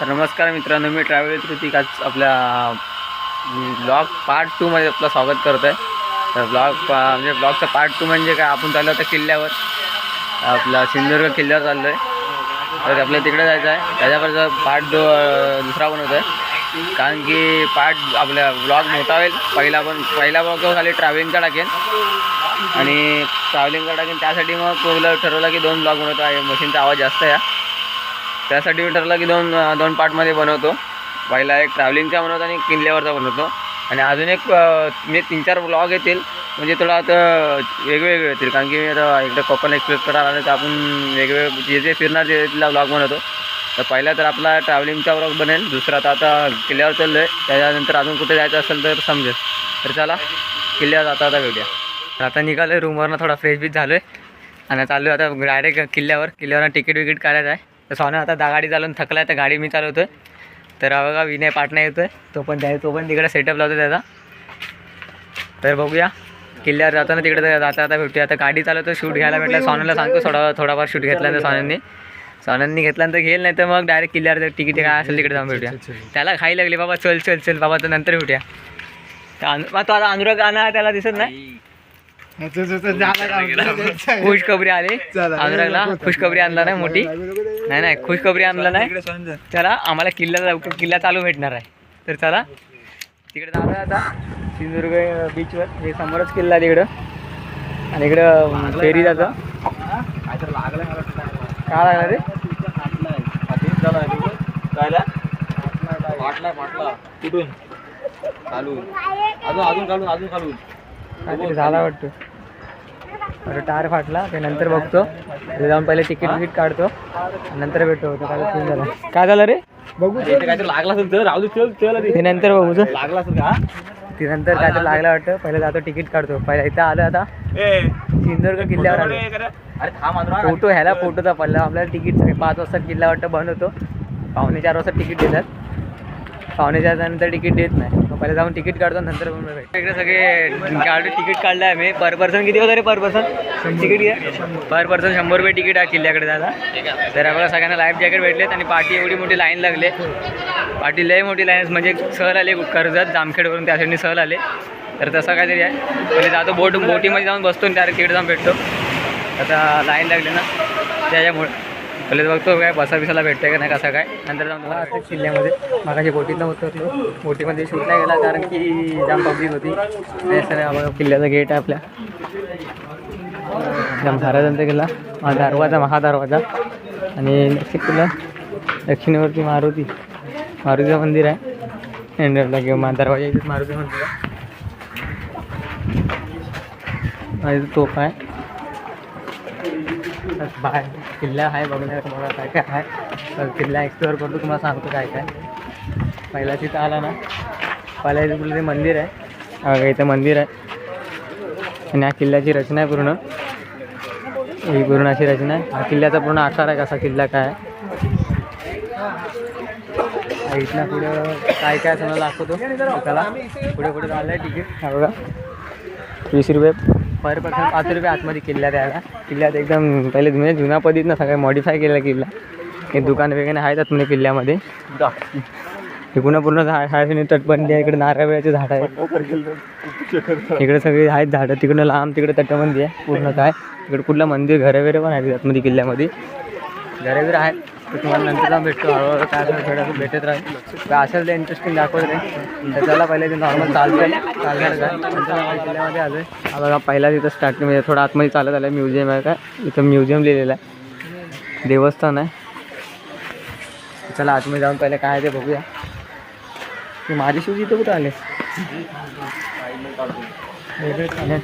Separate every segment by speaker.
Speaker 1: तर नमस्कार मित्रांनो मी ट्रॅव्हल कृतिक आज आपल्या ब्लॉग पार्ट टूमध्ये आपलं स्वागत करतो आहे तर ब्लॉग म्हणजे ब्लॉगचा पार्ट टू म्हणजे काय? आपण चाललो होतं किल्ल्यावर. आपला सिंधुदुर्ग किल्ल्यावर चाललो आहे तर आपल्या तिकडे जायचं आहे. त्याच्यावर पार्ट दो दुसरा पण होतो आहे कारण की पार्ट आपल्या ब्लॉग मोठा होईल. पहिला पण पहिला ब्लॉग खाली ट्रॅव्हलिंगचा टाकेन. आणि ट्रॅव्हलिंगचा टाकेन. त्यासाठी मग पहिलं ठरवलं की दोन ब्लॉग बनवतो. आहे मशीनचा आवाज जास्त आहे. त्यासाठी मी ठरलं की दोन दोन पार्टमध्ये बनवतो. पहिला एक ट्रॅव्हलिंगचा बनवतो आणि किल्ल्यावरचा बनवतो. आणि अजून एक म्हणजे तीन चार ब्लॉग येतील. म्हणजे थोडं आता वेगवेगळे येतील. कारण की मी आता इकडे कोकण एक्सप्रेस करायला आलं तर आपण वेगवेगळे जे जे फिरणार ते तिला ब्लॉग बनवतो. तर पहिला तर आपला ट्रॅव्हलिंगचा ब्लॉग बनेल. दुसरा तर आता किल्ल्यावर चाललो आहे त्याच्यानंतर अजून कुठे जायचं असेल तर समजेल. तर चला किल्ल्यावर जाता आता भेटूया. तर आता निघालो आहे रूमवरनं थोडा फ्रेश बीच झालो आहे आणि चालू आहे आता डायरेक्ट किल्ल्यावर. किल्ल्यावर तिकीट विकीट काढायचं आहे. तर सोनं आता दा गाडी चालवून थकला आहे तर गाडी मी चालवतो आहे तर बघा विनय पाटणा येतो आहे तो पण त्या तो पण तिकडे सेटअप लावतो त्याचा. तर बघूया. किल्ल्यावर जाताना तिकडे तर जाता जाता भेटूया. आता गाडी चालवतो शूट घ्यायला भेटलं. सोनाला सांगतो थोडा थोडाफार शूट घेतल्यानंतर सोन्यांनी सोन्यांनी घेतल्यानंतर घेईल नाही तर मग डायरेक्ट किल्ल्यावर तिकीट काय असेल तिकडे जाऊन भेटूया. त्याला खाई लागली बाबा चल चल चल बाबा तर नंतर भेटूया. तर अनु- मग तो आता अनुराग आहे त्याला दिसत नाही? खुशखबरी आली. अनुरागला खुशखबरी आणला नाही मोठी. नाही नाही खुशखबरी आणला नाही. चला आम्हाला किल्ला किल्ला चालू भेटणार आहे. तर चला. तिकडे जातो आता. सिंधुदुर्ग बीचवर हे समोरच किल्ला आहे तिकडं. आणि इकडं फेरी जातं. काय लागला रे?
Speaker 2: कुठून? खालून. अजून अजून खालून अजून खालून.
Speaker 1: काहीतरी झाला वाटतं. अरे टायर फाटला ते नंतर बघतो. तिथे जाऊन पहिले तिकीट विकीट काढतो. नंतर भेटतो होतो काय सीन झाला. काय झालं रे? बघू
Speaker 2: काहीतरी लागला असेल तर राहू दे चल चल.
Speaker 1: ते नंतर बघू चल.
Speaker 2: लागला असेल का?
Speaker 1: ते नंतर काय तर लागलं वाटतं. पहिले जातो तिकीट काढतो. पहिला इथं आलं आता.
Speaker 2: ए.
Speaker 1: सिंधुदुर्ग किल्ल्यावर आलो.
Speaker 2: अरे थांब
Speaker 1: फोटो ह्याला फोटोचा पडला. आपल्याला तिकीट पाच वाजता किल्ला वाटतं बंद होतो. पावणे चार वाजता तिकीट देतात. चार नंतर तिकीट देत नाही. मग पहिले जाऊन तिकीट काढतो नंतर. इकडे सगळे गाडी तिकीट काढलं आहे मी पर पर्सन किती होतं रे पर पर्सन? तिकीट घ्या. पर पर्सन शंभर रुपये तिकीट आहे किल्ल्याकडे जायला तर आपल्याला सगळ्यांना लाईफ जॅकेट भेटलेत आणि पाठी एवढी मोठी लाईन लागले. पाठी लय मोठी लाईन म्हणजे सहल आले कर्जत जामखेडवरून त्या साईडने सहल आले. तर तसं काहीतरी आहे. पहिले जातो बोट बोटीमध्ये जाऊन बसतो आणि डायरेक्ट तिकडे जाऊन भेटतो. आता लाईन लागली ना त्याच्यामुळे. पहिले बघतो काय बसा बिसाला भेटतंय का नाही कसं काय. नंतर जाऊन मला आता किल्ल्यामध्ये मागाशी बोटीतनं उतरलो. बोटीमध्ये शूट नाही गेला कारण की जाम पब्लिक होती. आणि किल्ल्याचा गेट आहे आपल्या. जाम साराजंत गेला दरवाजा महादरवाजा. आणि तुला दक्षिणेवरती मारुती मारुतीचं मंदिर आहे. एंडरला किंवा मा दरवाजा इथे मारुती मंदिर आहे. आणि तोफ आहे. बाहेर. किल्ला आहे बघण्यात तुम्हाला काय काय आहे. तर किल्ला एक्सप्लोअर करतो तुम्हाला सांगतो काय काय. पहिला तिथं आला ना पहिला इथं ते मंदिर आहे. इथं मंदिर आहे. आणि या किल्ल्याची रचना आहे पूर्ण. ही पूर्ण अशी रचना आहे. हा किल्ल्याचा पूर्ण आकार आहे कसा किल्ला काय आहे. हा इथनं पुढं काय काय समजा दाखवतो. त्याला पुढे पुढे चाललं आहे तिकीट हा बघा. वीस रुपये. पर पर्सन पाच रुपये आतमध्ये किल्ल्यात यायला. किल्ल्यात एकदम पहिले म्हणजे जुन्या पद्धतीनं सगळं मॉडीफाय केलं किल्ला हे दुकान वगैरे आहेत आतमध्ये किल्ल्यामध्ये. पुन्हा पूर्ण झाड आहे तटबंदी आहे इकडे नारळाचे झाड आहे इकडे सगळे आहेत झाडं तिकडं लांब तिकडे तटबंदी आहे पूर्ण काय. इकडे कुठलं मंदिर घरं वगैरे पण आहेत आतमध्ये किल्ल्यामध्ये. घरं वगैरे आहेत. तर तुम्हाला नंतर जाऊन भेटतो. हळूहळू काय असेल थोडं भेटत राहील तर असेल ते इंटरेस्टिंग दाखवत. राहील तर त्याला पहिले ते नॉर्मल चालतं चालणार काय नंतर किल्ल्यामध्ये आलो आहे हा बघा पहिला तिथं स्टार्टिंग म्हणजे थोडं आतमध्ये चालत आलं म्युझियम आहे का? इथं म्युझियम लिहिलेलं आहे. देवस्थान आहे. चला आतमध्ये जाऊन पहिले काय आहे ते बघूया. की माझे शूज इथं कुठं आले?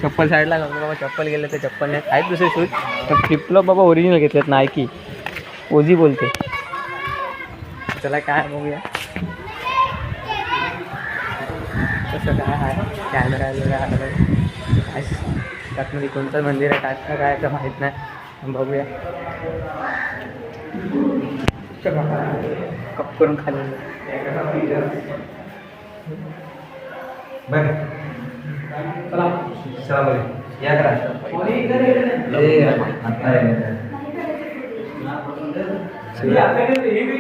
Speaker 1: चप्पल साईडला बाबा चप्पल गेले तर चप्पल नाही. आहेत दुसरे शूज तर फ्लिपलॉप बाबा ओरिजिनल घेतलेत नायकी ओझी बोलते। चला काय बघूया. कसं काय आहे? कॅमेरा वगैरे आहे. त्यातमध्ये कोणतं मंदिर आहे काय काय तर माहीत नाही. बघूया. कप करून खाली बरं. चला. चला या करा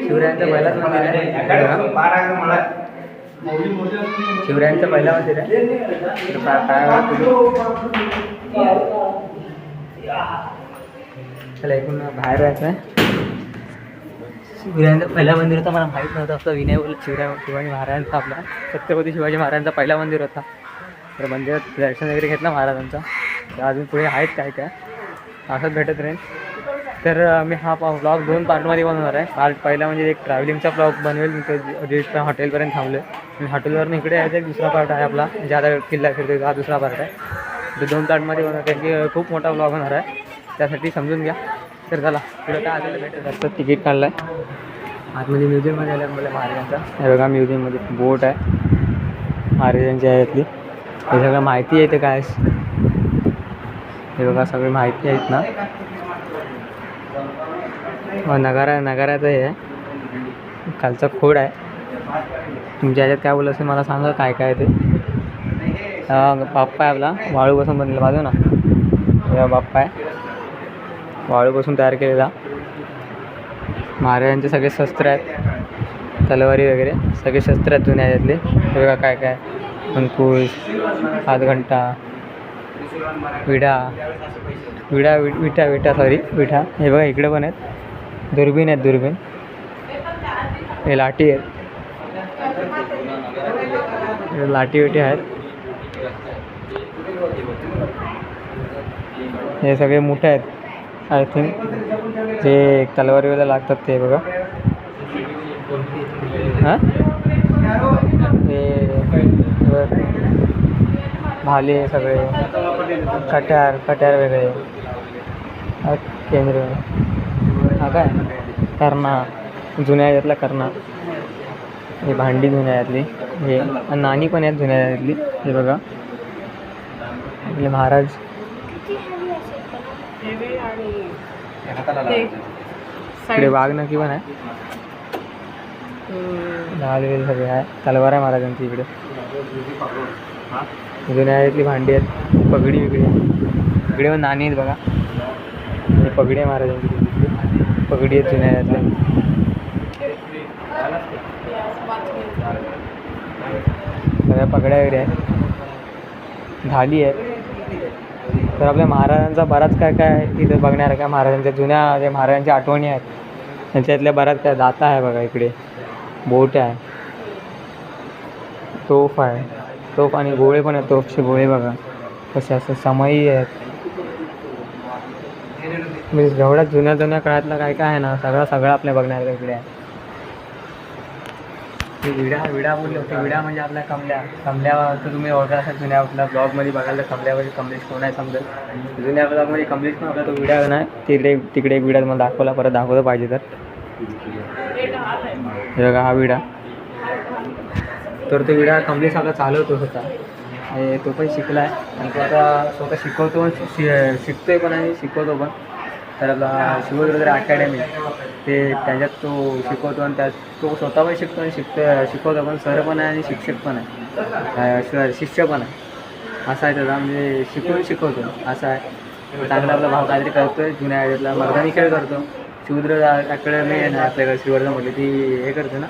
Speaker 1: शिवरायांचं पहिलाच मंदिर आहे. शिवरायांचं पहिला मंदिर आहे. तर चला एकूण बाहेर राहायचं आहे शिवरायांचं पहिला मंदिर होता मला माहीत नव्हतं. असं विनय बोल शिवराय शिवाजी महाराजांचा आपला. छत्रपती शिवाजी महाराजांचा पहिला मंदिर होता. तर मंदिरात दर्शन वगैरे घेतलं महाराजांचा. तर अजून पुढे आहेत काय काय असंच भेटत राहील. तर मी हा ब्लॉग दोन पार्टमध्ये बनवणार आहे. पार्ट पहिला म्हणजे एक ट्रॅव्हलिंगचा ब्लॉग बनवेल. मी तो हॉटेलपर्यंत थांबलो आहे हॉटेलवरून इकडे यायचं एक दुसरा पार्ट आहे आपला. जे आता किल्ला फिरतो हा दुसरा पार्ट आहे. तर दोन पार्टमध्ये बनवणार की खूप मोठा ब्लॉग होणार आहे. त्यासाठी समजून घ्या. तर चला पुढे काय आलेलं भेटत. असतं तिकीट काढलं आहे आतमध्ये म्युझियममध्ये आलं मला महाराजांचा. हे बघा म्युझियममध्ये बोट आहे. महाराजांची आहे यातली हे सगळं माहिती आहे ते काय हे बघा सगळी माहिती आहेत ना. हो, नगारा नगाराचं हे. आहे खालचा खोड आहे. तुमच्या ह्याच्यात काय बोललं असेल मला सांगा काय काय ते. बाप्पा आहे आपला. वाळूपासून बनलेला. बाजू ना. हे बाप्पा आहे. वाळूपासून तयार केलेला. महाराजांचे सगळे शस्त्र आहेत. तलवारी वगैरे. सगळे शस्त्र आहेत जुन्या ह्याच्यातले बघा काय काय. अंकुश हातघंटा विडा. विडा वि- विटा विटा सॉरी विठा हे बघा इकडे पण आहेत. दुर्बीण आहेत दुर्बीण. हे लाठी आहेत. लाटी लाठी विटी आहेत. हे सगळे मोठे आहेत. आय थिंक जे तलवारीला लागतात ते बघा. हां? ते भाले सगळे. कट्यार कट्यार वेगळे. केंद्र. हा काय? कर्णा. जुन्या यातला कर्णा. हे भांडी जुन्या यातली. हे नाणी पण आहेत जुन्या यातली. हे बघा. आपले महाराज. इकडे वाघ नक्की पण आहे. ढाल वेल सगळे आहे. तलवार आहे महाराजांची इकडे. जुन्या यातली भांडी आहेत पगडी वेगळी आहे. इकडे पण नाणी आहेत बघा. पगडी आहे महाराजांची तिथली. पगडी आहेत जुन्या यातल्या सगळ्या पगड्या वगैरे आहेत. ढाली आहेत. तर आपल्या महाराजांचा बराच काय काय इथं बघण्यासारखं महाराजांच्या जुन्या जे महाराजांच्या आठवणी आहेत त्यांच्यातल्या बऱ्याच काय दाता आहे बघा इकडे. बोट आहे. तोफ आहे. तोफ आणि गोळे पण आहेत तोफचे गोळे बघा. कसे असं समई आहेत. म्हणजे जेवढ्या जुन्या जुन्या काळातला काय काय आहे ना सगळा सगळं आपल्या बघण्यासारखं इकडे आहे. ते विडा विडा बोलले होते. विडा म्हणजे आपल्या कमल्या. कमल्या तर तुम्ही ओळखा असा जुन्या आपल्या ब्लॉगमध्ये बघायला तर कमल्यामध्ये कमलेश कोण आहे समजेल जुन्या ब्लॉगमध्ये कमलेश पण आपला तो विडा नाही तिकडे तिकडे एक विडा तुम्हाला दाखवला परत दाखवलं पाहिजे तर. हे बघा हा विडा. तर तो विडा कमली आपला चालवतो होता. आणि तो पण शिकला आहे आणि तो आता स्वतः शिकवतो पण शि शिकतोय पण आणि शिकवतो पण. तर आपला शिवदुर्ग अकॅडमी ते त्याच्यात तो शिकवतो आणि त्यात तो स्वतः पण शिकतो आणि शिकतो शिकवतो पण. सर पण आहे आणि शिक्षक पण आहे. शिष्य पण आहे. असा आहे त्याचा. म्हणजे शिकून शिकवतो. असा आहे. चांगला आपला भाव काहीतरी करतोय. जुन्या आयडियातला मर्दानी खेळ करतो. शिवद्र अकॅडमी आहे ना आपल्याकडे श्रीवर्धन म्हटली ती हे करते ना.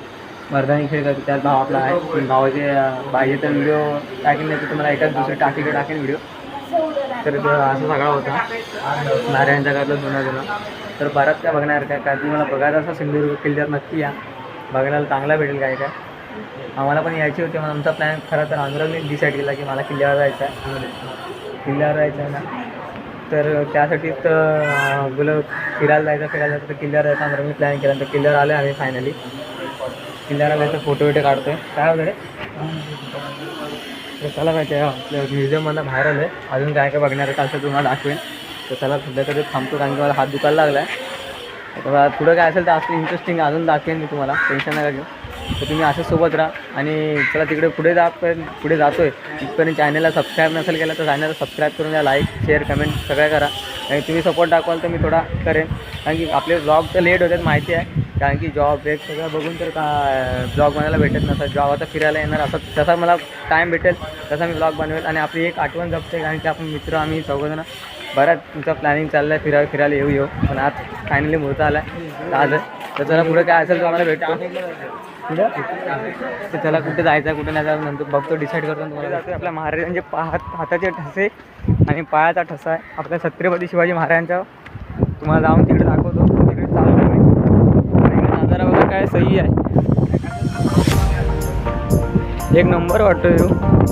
Speaker 1: मर्दानी खेळ करतो त्यात भाव आपला आहे. भावाचे पाहिजे तर व्हिडिओ टाकेल नाही तर तुम्हाला एकाच दुसरे टाकीकडे टाकेल व्हिडिओ तर तो असं सगळा होता. नारायणच्या जगातलं जुना जुना तर बराच काय बघणार काय काय तुम्हाला बघायचं असं सिंधुदुर्ग किल्ल्यात नक्की या. बघायला चांगला भेटेल काय काय. आम्हाला पण यायची होती मग आमचा प्लॅन खरं तर अनुरागने डिसाईड केला की मला किल्ल्यावर जायचं आहे किल्ल्यावर जायचं आहे ना. तर त्यासाठी तर बोलं फिरायला जायचं फिरायला जायचं तर किल्ल्यावर जायचं. अनुरागने प्लॅन केला तर किल्ल्यावर आले आम्ही फायनली किल्ल्याला जायचं फोटो विटे काढतो आहे काय वगैरे तर चला माहिती आहे आपल्या म्युझियममधनं बाहेर आलं आहे. अजून काय काय बघणार आहे असं तुम्हाला दाखवेन. तर चला सध्या तरी थांबतो कारण की मला हात दुखायला लागला आहे आता पुढं काय असेल तर असं इंटरेस्टिंग अजून दाखवेन मी तुम्हाला. टेन्शन नका घेऊ. तर तुम्ही असं सोबत राहा. आणि चला तिकडे पुढे जापर्यंत पुढे जातो आहे तिथपर्यंत चॅनलला सबस्क्राईब नसेल केलं तर चॅनलला सबस्क्राईब करून द्या. लाईक शेअर कमेंट सगळं करा. आणि तुम्ही सपोर्ट दाखवाल तर मी थोडा करेन. कारण की आपले ब्लॉग तर लेट होतात माहिती आहे. कारण की जॉब ब्रेक सगळं बघून तर का ब्लॉग बनायला भेटत नसतं जॉब आता फिरायला येणार. असं तसा मला टाईम भेटेल तसा मी ब्लॉग बनवेल. आणि आपली एक आठवण जपते. कारण की आपण मित्र आम्ही चौघजणं. बऱ्याच तुमचं प्लॅनिंग चाललं आहे फिरायला फिरायला येऊ येऊ. पण आज फायनली मुहूर्त आला आहे. आज तर चला पुढे काय असेल तर आम्हाला भेटतो. तर त्याला कुठे जायचं कुठे नाही जायचं नंतर बघतो डिसाईड करतो तुम्हाला. जातो आपल्या महाराजांचे म्हणजे पाहात हाताचे ठसे आणि पायाचा ठसा आहे. आपल्या छत्रपती शिवाजी महाराजांचा तुम्हाला जाऊन तिकडे दाखवतो तिकडे चालू आहे नजारा वगैरे काय सही आहे. एक नंबर वाटतो येऊ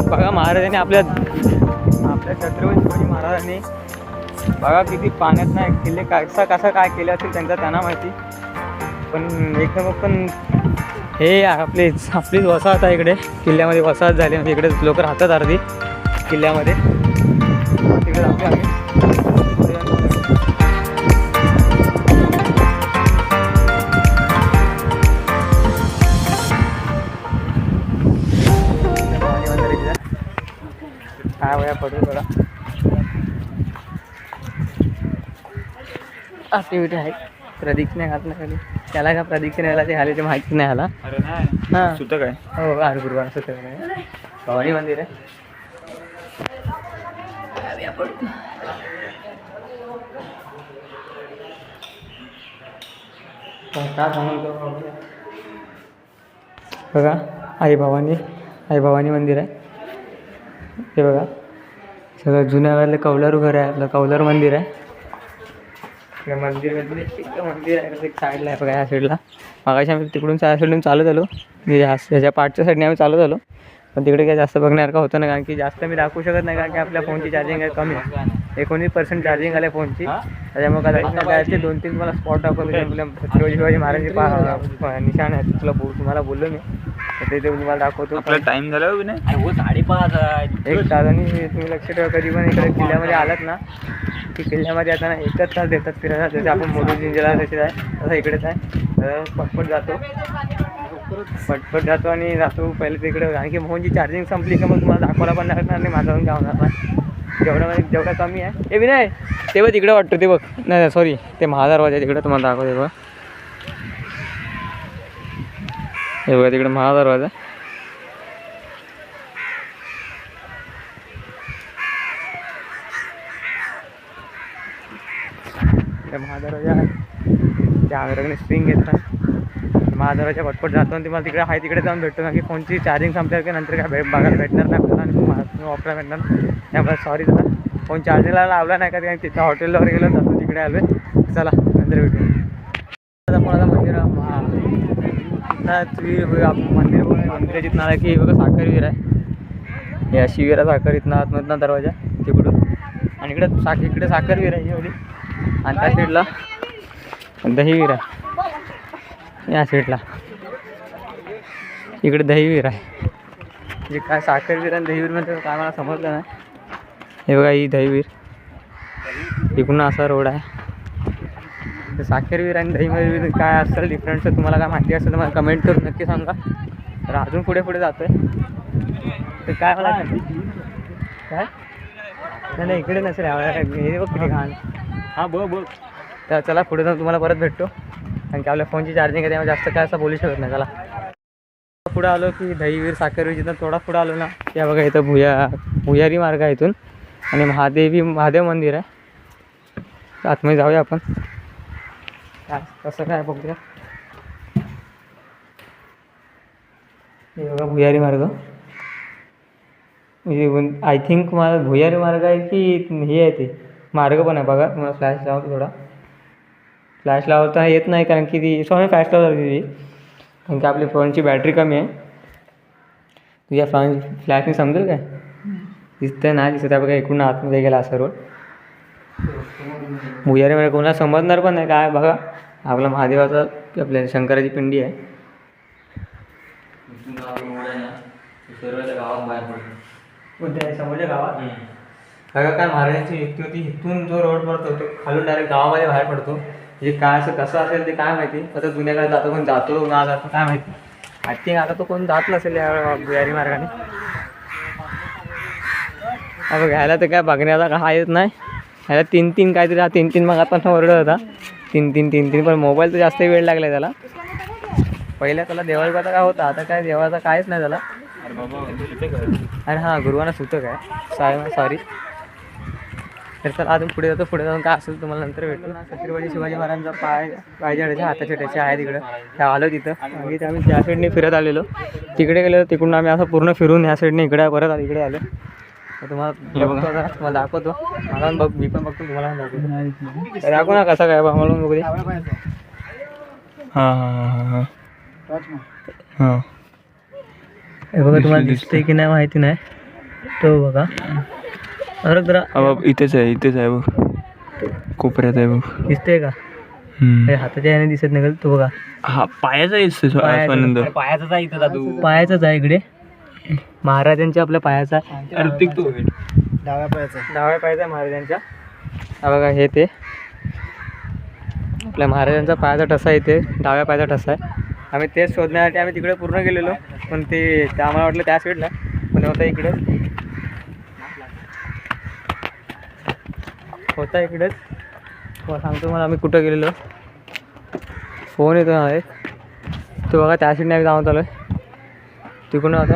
Speaker 1: बघा महाराजांनी आपल्या आपल्या छत्रपती शिवाजी महाराजांनी. बघा किती पाण्यात नाही किल्ले कसा कसा काय केलं असेल त्यांचा त्यांना माहिती. पण एकदम पण हे आपलीच आपलीच वसाहत आहे इकडे. किल्ल्यामध्ये वसाहत झाली. म्हणजे इकडे लोक राहतात अर्धी. किल्ल्यामध्ये. तिकडे जातो आम्ही. काय वया पडू थोडा ॲक्टिव्हिटी आहे. प्रदीक्षिणे घात खाली. त्याला का प्रदीक्षिणेला ते खाली ते माहिती नाही आला.
Speaker 2: अरे नाही.
Speaker 1: हां.
Speaker 2: सुतं काय?
Speaker 1: हो आज गुरुवार ते भवानी मंदिर आहे. बघा आई भवानी आई भवानी मंदिर आहे. ते बघा. सगळं जुन्या काळातलं कौलारू घर आहे आपलं कौलारू मंदिर आहे. इकडे मंदिर एक मंदिर आहे एक साईडला आहे बघा या साईडला मागाशी आम्ही तिकडून त्या साईडून चालत आलो. म्हणजे ह्या ह्याच्या पाठच्या साईडने आम्ही चालत आलो. पण तिकडे काही जास्त बघण्यासारखं होतं नाही कारण की जास्त मी दाखवू शकत नाही कारण की आपल्या फोनची चार्जिंग आहे कमी. आहे एकोणीस पर्सेंट चार्जिंग आलं फोनची त्याच्यामुळे काय दोन तीन मला स्पॉट दाखवले आपल्या छत्रपती शिवाजी महाराजांचे निशाण आहेत तुला बोल तुम्हाला बोललो मी. तर ते ते तुम्हाला दाखवतो.
Speaker 2: आपला टाइम झाला हो नाही साडेपाच
Speaker 1: एक तास आणि तुम्ही लक्ष ठेवा कधी पण इकडे किल्ल्यामध्ये आलात ना की किल्ल्यामध्ये आता एकच तास देतात फिरायला. जसे आपण मोदी जिंजला तसे आहे तसं इकडेच आहे. पटपट जातो. पटपट जातो आणि जातो पहिले तिकडे. कारण की फोनची चार्जिंग संपली की मग तुम्हाला दाखवायला पण नाही लागणार नाही माझा पण जाऊन नाही जेवढं म्हणजे जेवढं कमी आहे. ते बी नाही ते बघ तिकडे वाटतं ते बघ. नाही सॉरी ते महादरवाजा तिकडे तुम्हाला दाखवते बघ. हे बघा तिकडे महादरवाजा त्या महादेवाच्या त्या अंगरगने स्प्रिंग घेतात महादेवाच्या पटपट जातो आणि तुम्हाला तिकडे आहे तिकडे जाऊन भेटतो. कारण की फोनची चार्जिंग संपल्यावर की नंतर काय भेट बघायला भेटणार नाही आपल्याला आणि वापरायला भेटणार त्यामुळे सॉरी दादा फोन चार्जिंगला लावला नाही का कारण तिथं हॉटेलवर गेलो जातो तिकडे आलो चला नंतर भेटू आता आपण आता मंदिर मंदिर मंदिराची नाव आला की बघा साखर विहीर आहे. या शिविरा साखर इथनं आतमधनं दरवाजा तिकडून. आणि इकडे साख इकडे साखर विहीर आहे एवढी. आणि त्या साईडला आहे या साईडला इकडे दही विहीर आहे. म्हणजे काय साखर विहीर आणि दही विहीरमध्ये काय मला समजलं नाही. हे बघा ही दही विहीर इकडून असा रोड आहे. तर साखर विहीर आणि दही विहीर काय असेल डिफरन्स तुम्हाला काय माहिती असेल तर मला कमेंट करून नक्की सांगा. तर अजून पुढे पुढे जातोय. तर काय मला काय? नाही इकडे नसेल. हे बघ किती घाण.
Speaker 2: हा बघ बघ.
Speaker 1: तर चला पुढे जाऊन तुम्हाला परत भेटतो. कारण की आपल्या फोनची चार्जिंग आहे त्यामुळे जास्त काय असं बोलू शकत नाही. चला. पुढे आलो की दहीवीर साखरवीर जिथं थोडा पुढे आलो ना त्या बघा इथं भुया भुयारी मार्ग आहे इथून. आणि महादेवी महादेव मंदिर आहे. आतमध्ये जाऊया आपण. काय कसं काय बघूया. हे बघा भुयारी मार्ग. आय थिंक मला भुयारी मार्ग आहे की हे आहे ते? मार्ग पण आहे बघा तुम्हाला फ्लॅश लावतो थोडा. फ्लॅश लावता येत नाही कारण की ती सॉरी फ्लॅश लावता ती कारण की आपली फोनची बॅटरी कमी आहे. तुझ्या फ्लॅश फ्लॅशने समजेल काय? दिसतंय नाही दिसत आहे बघा इकडून आतमध्ये गेला असा रोड भुयारी मार्ग कोणाला समजणार पण नाही. काय बघा आपला महादेवाचा आपल्या शंकराची पिंडी आहे. समोरच्या गावात? काय महाराजांची युक्ती होती? इथून जो रोड पडतो तो खालून डायरेक्ट गावामध्ये बाहेर पडतो. म्हणजे काय असं कसं असेल ते काय माहिती? आता जुन्या काळात जातो कोण जातो ना जातो काय माहिती? आय थिंक आता तो कोण जात नसेल या भुयारी मार्गाने. बघ ह्याला तर काय बघण्याचा काय येत नाही. ह्याला तीन तीन काहीतरी हा तीन तीन मग आता ओरडत होता. तीन तीन तीन तीन पण मोबाईल तर जास्त वेळ लागला त्याला. पहिल्या त्याला देवाचा काय होता आता काय देवाचा कायच नाही त्याला.
Speaker 2: अरे
Speaker 1: हां गुरुवाना सुतक आहे. साय सॉरी तर चला अजून पुढे जातो. पुढे जाऊन काय असेल तुम्हाला नंतर भेटतो छत्रपती शिवाजी महाराजांचा पाय पायजडाच्या हाताच्या त्याचे आहे तिकडे त्या आलो तिथं. आणि ते आम्ही त्या साईडने फिरत आलेलो. तिकडे गेलेलो तिकडून आम्ही असं पूर्ण फिरून ह्या साईडने इकडे परत आलो इकडे आलो. तर तुम्हाला बघतो तुम्हाला दाखवतो. मला बघ मी पण बघतो तुम्हाला दाखवतो. दाखव ना कसा काय पण बघू दे. हां हां हां हां हां. हे. बघा तुम्हाला दिसतंय की नाही माहिती नाही. तो बघा. अरे जरा
Speaker 2: इथेच आहे इथेच आहे बघ. कोपऱ्यात आहे बघ.
Speaker 1: दिसतंय का? हे हाताच्या याने दिसत नाही का तो बघा.
Speaker 2: हा पायाचा दिसतो
Speaker 1: पायाचा.
Speaker 2: पायाचा इथं दादू.
Speaker 1: पायाचाच आहे इकडे. महाराजांच्या आपल्या पायाचा.
Speaker 2: ऋतिक तू.
Speaker 1: डाव्या पायाचा. डाव्या पायाचा आहे महाराजांच्या. हा बघा हे ते. आपल्या महाराजांचा पायाचा ठसा आहे इथे. डाव्या पायाचा ठसा आहे. आम्ही तेच शोधण्यासाठी आम्ही तिकडे पूर्ण गेलेलो. पण ते ते आम्हाला वाटलं त्या साईडला पण होता इकडे. होता इकडेच. हो, सांगतो मला आम्ही कुठं गेलेलो. फोन येतो आहे तो बघा त्या सीट नाही जाऊन आहे तिकडून होता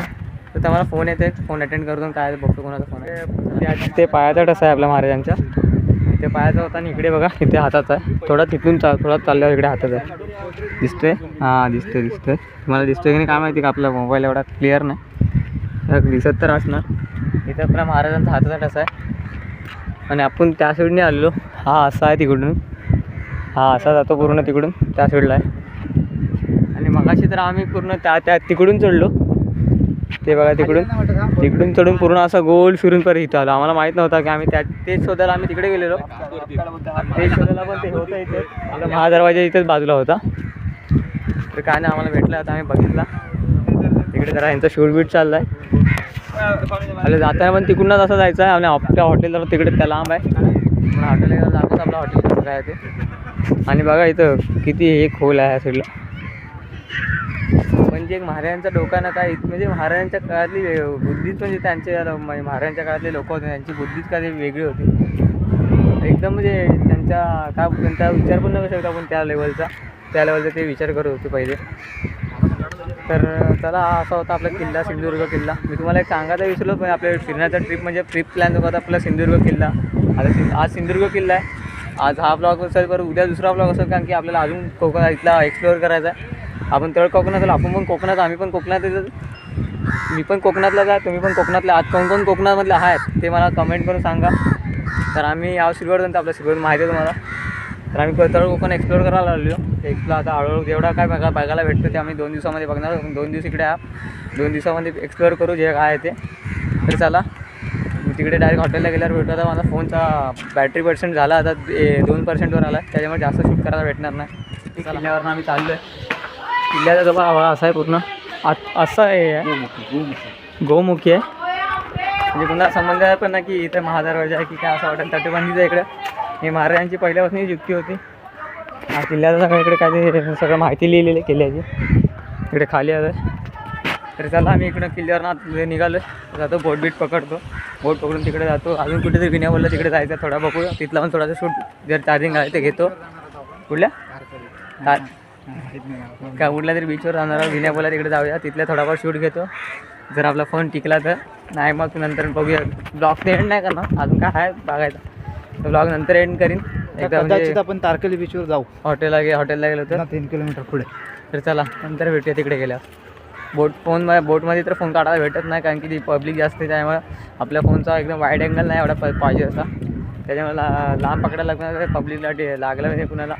Speaker 1: तर त्या मला फोन येते फोन अटेंड करतो काय बघतो कोणाचा फोन त्या- ते पायाचा टसा आहे आपल्या महाराजांच्या. ते पायाचा होता आणि इकडे बघा इथे हाताचा आहे. थोडा तिथून चा थोडा चालल्यावर इकडे हाताचा आहे. दिसतोय? हां दिसतोय दिसतोय. तुम्हाला दिसतोय की नाही काय माहिती का आपला मोबाईल एवढा क्लिअर नाही. दिसत तर असणार. इथे आपल्या महाराजांचा हाताचा टसा आहे. आणि आपण त्या साईडने आलेलो. हा असा आहे तिकडून. हा असा जातो पूर्ण तिकडून. त्या साईडला आहे. आणि मगाशी तर आम्ही पूर्ण त्या त्या तिकडून चढलो. ते बघा तिकडून. तिकडून चढून पूर्ण असा गोल फिरून परत इथं आलो. आम्हाला माहीत नव्हता की आम्ही त्या तेच शोधायला आम्ही तिकडे गेलेलो. तेच शोधायला पण ते होतं इथे. आपला महादरवाजा इथेच बाजूला होता. तर काय नाही आम्हाला भेटला. आता आम्ही बघितला. तिकडे जरा यांचा शूट बीट चालला आहे अरे जाताना पण तिकडूनच असं जायचं आहे. आणि आपल्या हॉटेलला तिकडे त्या लांब आहे. पण हॉटेलला जातोच आपलं हॉटेल काय ते. आणि बघा इथं किती हे खोल आहे ह्या साईडला म्हणजे एक महाराजांचा डोका ना काय म्हणजे महाराजांच्या काळातली बुद्धीच म्हणजे त्यांचे महाराजांच्या काळातले लोक होते. त्यांची बुद्धीच काय वेगळी होती. एकदम म्हणजे त्यांच्या काय त्यांचा विचार पण न करू शकतो आपण त्या लेवलचा त्या लेवलचा ते विचार करत होते पहिले. तर चला हा असा होता आपला किल्ला सिंधुदुर्ग किल्ला. मी तुम्हाला एक सांगायला विसरलो पण आपल्या फिरण्याचा ट्रिप म्हणजे ट्रिप प्लॅन होता आपला सिंधुदुर्ग किल्ला. आता आज सिंधुदुर्ग किल्ला आहे. आज हा ब्लॉग असेल बरं उद्या दुसरा ब्लॉग असेल कारण की आपल्याला अजून कोकणात इथला एक्सप्लोअर करायचा आहे. आपण तळ कोकणात आलो आपण पण कोकणात आम्ही पण कोकणात मी पण कोकणातलाच आहे तुम्ही पण कोकणातला आहात. कोण कोण कोकणामधले आहेत ते मला कमेंट करून सांगा. तर आम्ही या श्रीवर्धन आपल्या सिल्वर माहिती आहे तुम्हाला. तर आम्ही तळ कोकण एक्सप्लोअर करायला लागलो एक्सप्लोर आता हळूहळू जेवढा काय बघा बघायला भेटतं ते आम्ही दोन दिवसामध्ये बघणार. दोन दिवस इकडे दोन दिवसामध्ये एक्सप्लोअर करू जे काय आहे ते. तर चला मी तिकडे डायरेक्ट हॉटेलला गेल्यावर भेटतो आता माझा फोनचा बॅटरी पर्सेंट झाला आता ए- दोन पर्सेंटवर आला त्याच्यामुळे जास्त शूट करायला भेटणार नाही. किल्ल्यावरनं आम्ही चाललो आहे किल्ल्याचा जवळ हवा असा आहे पूर्ण. आत असा आहे. गोमुखी आहे. म्हणजे कोणाला संबंध आहे पण ना की इथे महादरवाजा आहे की काय असं वाटेल. तटबंदीचं इकडे. ही महाराजांची पहिल्यापासून युक्ती होती. हा किल्ल्याचं सगळं इकडे काय सगळं माहिती लिहिलेली आहे किल्ल्याची. इकडे खाली आलं तर चला आम्ही इकडं किल्ल्यावर ना निघालो. जातो बोट बीट पकडतो. बोट पकडून तिकडे जातो. अजून कुठेतरी विण्या तिकडे जायचं थोडा बघूया. तिथला पण थोडासा शूट जर चार्जिंग आहे ते घेतो. कुठल्या? काय का कुठल्या तरी बीचवर जाणार आहोत तिकडे जाऊया. तिथल्या थोडाफार शूट घेतो. जर आपला फोन टिकला तर. नाही मग नंतर बघूया. ब्लॉग एंड नाही करणार. अजून काय आहे बघायचं. तर ब्लॉग नंतर एंड करीन. एकदा म्हणजे
Speaker 3: कदाचित आपण तारकली बीचवर जाऊ.
Speaker 1: हॉटेलला गे हॉटेलला गेलो तर?
Speaker 3: ना तीन किलोमीटर पुढे.
Speaker 1: तर चला नंतर भेटूया तिकडे गेल्यावर. बोट फोन बोटमध्ये तर फोन काढायला भेटत नाही कारण की ती पब्लिक जास्त आहे त्यामुळे आपल्या फोनचा एकदम वाईड अँगल नाही एवढा प- पाहिजे असा. त्याच्यामुळे ला- लांब पकडायला लागणार पब्लिकला डे लागला म्हणजे कुणाला.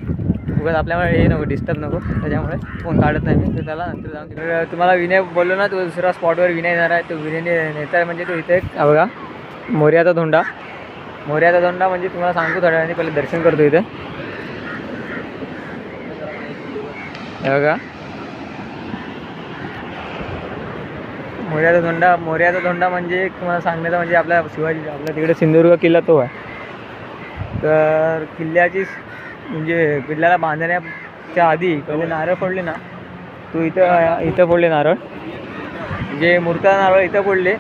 Speaker 1: उगाच आपल्यामुळे हे नको डिस्टर्ब नको. त्याच्यामुळे फोन काढत नाही मी. तर त्याला नंतर जाऊन तिकडे तुम्हाला विनय बोललो ना तो दुसरा स्पॉटवर विनय येणार आहे. तो विनयने नेता म्हणजे तो इथे एक- हा बघा मोर्याचा धोंडा. मोर्याचा धोंडा म्हणजे तुम्हाला सांगतो थोड्या वेळाने पहिले दर्शन करतो इथे. बघा. मोर्याचा धोंडा मोर्याचा धोंडा म्हणजे तुम्हाला सांगण्याचा म्हणजे आपल्या शिवाजी आपल्या तिकडे सिंधुदुर्ग किल्ला तो आहे. तर किल्ल्याची म्हणजे किल्ल्याला बांधण्याच्या आधी पहिले नारळ फोडले ना तो इथं इथं फोडले नारळ. जे मूर्ता नारळ इथं फोडले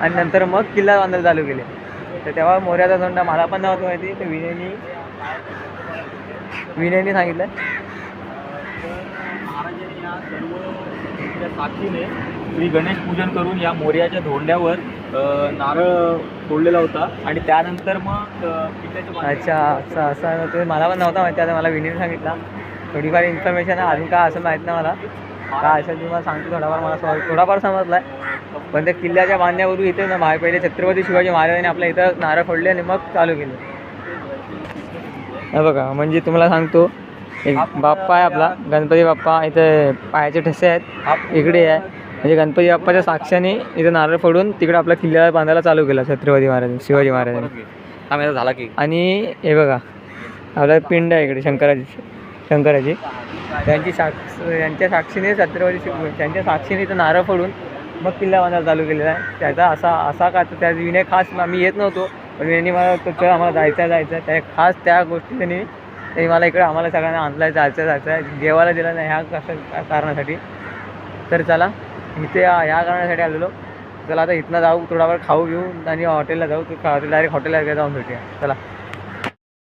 Speaker 1: आणि नंतर मग किल्ला बांधायला चालू केले. तर तेव्हा मोर्याचा धोंडा मला पण नव्हतं माहिती तर विनयनी विनयनी सांगितलं.
Speaker 2: साक्षीने श्री गणेश पूजन करून या मोर्याच्या धोंड्यावर नारळ फोडलेला होता. आणि त्यानंतर मग
Speaker 1: अच्छा असं असं ते मला पण नव्हता माहिती आता मला विनीने सांगितलं. थोडीफार इन्फॉर्मेशन आहे अजून काय असं माहीत नाही मला. काय असेल तुम्हाला सांगतो थोडाफार मला थोडाफार समजला आहे पण त्या किल्ल्याच्या बांधण्यावरून इथे ना बाहेर पहिले छत्रपती शिवाजी महाराजांनी आपल्या इथं नारळ फोडले आणि मग चालू केलं. हे बघा म्हणजे तुम्हाला सांगतो एक बाप्पा आहे आपला गणपती बाप्पा इथे पायाचे ठसे आहेत इकडे आहे. म्हणजे गणपती बाप्पाच्या साक्षाने इथं नारळ फोडून तिकडे आपल्या किल्ल्याला बांधायला चालू केलं छत्रपती महाराजांनी शिवाजी महाराजांनी.
Speaker 2: झाला की.
Speaker 1: आणि हे बघा आपला पिंड आहे इकडे शंकराची शंकराची त्यांची साक्ष यांच्या साक्षीने छत्रपती शिव त्यांच्या साक्षीने तर नारळ फोडून मग किल्ला बांधायला चालू केलेला आहे. त्याचा असा असा का तर त्या विनय खास आम्ही येत नव्हतो पण विनयनी मला तो चल आम्हाला जायचं जायचं आहे. त्या खास त्या गोष्टी त्यांनी त्यांनी मला इकडे आम्हाला सगळ्यांना आणलाय जायचं जायचं आहे. जेवायला दिलं नाही ह्या कसं कारणासाठी. तर चला इथे ह्या कारणासाठी आलेलो. चला आता इथनं जाऊ थोडाफार खाऊ घेऊ आणि हॉटेलला जाऊ. डायरेक्ट हॉटेलला जाऊन भेटूया. चला.